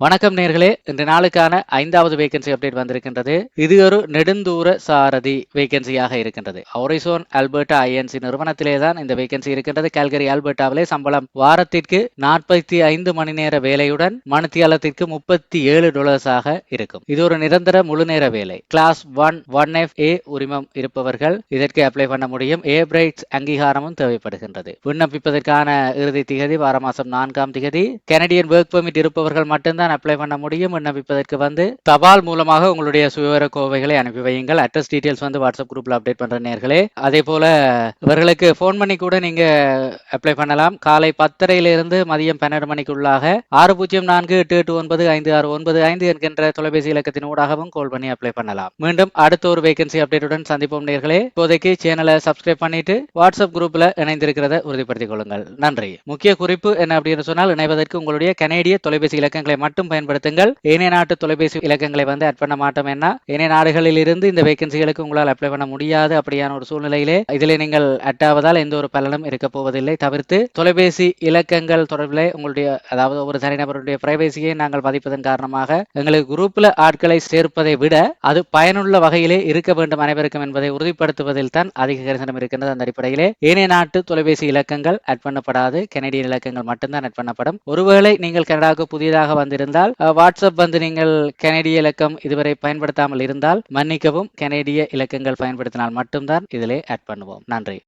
வணக்கம் நேர்களே இன்று நாளுக்கான ஐந்தாவது வேகன்சி அப்டேட் வந்திருக்கின்றது. இது ஒரு நெடுந்தூர சாரதி வேகன்சியாக இருக்கின்றது. ஒரிசோன் அல்பர்டா ஐஎன்சி நிறுவனத்திலே தான் இந்த வேகன்சி இருக்கின்றது. கல்கரி அல்பர்டாவிலே சம்பளம் வாரத்திற்கு நாற்பத்தி ஐந்து மணி நேர வேலையுடன் மணித்தியாலத்திற்கு முப்பத்தி ஏழு டாலர்ஸாக இருக்கும். இது ஒரு நிரந்தர முழுநேர வேலை. Class one one F A உரிமம் இருப்பவர்கள் இதற்கு அப்ளை பண்ண முடியும். ஏ பிரைட்ஸ் அங்கீகாரமும் தேவைப்படுகின்றது. விண்ணப்பிப்பதற்கான இறுதி திகதி வார மாசம் நான்காம் திகதி. கனடியன் ஒர்க் பெர்மிட் இருப்பவர்கள் மட்டும்தான் தான் அப்ளை பண்ண முடியும் விண்ணப்பிப்பதற்கு வந்து தபால் மூலமாக உங்களுடைய சுயவர கோவைகளை அனுப்பி வையுங்கள். அட்ரஸ் டீடைல்ஸ் வந்து வாட்ஸ்அப் குரூப்ல அப்டேட் பண்ற நேர்களே. அதே போல இவர்களுக்கு ஃபோன் பண்ணி கூட நீங்க அப்ளை பண்ணலாம். காலை பத்தரையிலிருந்து மதியம் பன்னெண்டு மணிக்குள்ளாக ஆறு பூஜ்ஜியம் நான்கு எட்டு எட்டு ஒன்பது ஐந்து ஆறு ஒன்பது ஐந்து என்கின்ற தொலைபேசி இலக்கத்தின் ஊடாகவும் கால் பண்ணி அப்ளை பண்ணலாம். மீண்டும் அடுத்த ஒரு வேகன்சி அப்டேட்டுடன் சந்திப்போம் நேர்களே. இப்போதைக்கு சேனலை சப்ஸ்கிரைப் பண்ணிட்டு வாட்ஸ்அப் குரூப்ல இணைந்திருக்கிறத உறுதிப்படுத்திக் கொள்ளுங்கள். நன்றி. முக்கிய குறிப்பு என்ன அப்படின்னு சொன்னால் இணைவதற்கு உங்களுடைய கனேடிய தொலைபேசி இலக்கங்களை மட்டும் மட்டும் பயன்படுத்துங்கள். ஏனைய நாட்டு தொலைபேசி இலக்கங்களை வந்து ஆட் பண்ண மாட்டோம் என்ன? ஏனைய நாடுகளில் இருந்து இந்த வேகன்சிகளுக்கு உங்களால் அப்ளை பண்ண முடியாது அப்படியான ஒரு சூழ்நிலையிலே இதில் நீங்கள் அட் ஆவதால் எந்த ஒரு பலனும் இருக்க போவதில்லை. தவிர்த்து தொலைபேசி இலக்கங்கள் தொடர்பில் உங்களுடைய அதாவது ஒரு தனிநபருடைய பிரைவேசியை நாங்கள் பதிப்பதன் காரணமாக எங்களுக்கு குரூப்ல ஆட்களை சேர்ப்பதை விட அது பயனுள்ள வகையிலே இருக்க வேண்டும் அனைவருக்கும் என்பதை உறுதிப்படுத்துவதில் தான் அதிக கரிசனம் இருக்கின்றது அந்த அடிப்படையிலே. ஏனைய நாட்டு தொலைபேசி இலக்கங்கள் ஆட் பண்ணப்படாது. கெனடியன் இலக்கங்கள் மட்டும்தான் ஆட் பண்ணப்படும். ஒருவேளை நீங்கள் கனடாவுக்கு புதிதாக வந்திருந்த இருந்தால் வாட்ஸ்அப் வந்து நீங்கள் கனடிய இலக்கம் இதுவரை பயன்படுத்தாமல் இருந்தால் மன்னிக்கவும் கனடிய இலக்கங்கள் பயன்படுத்தினால் மட்டும்தான் இதிலே ஆட் பண்ணுவோம். நன்றி.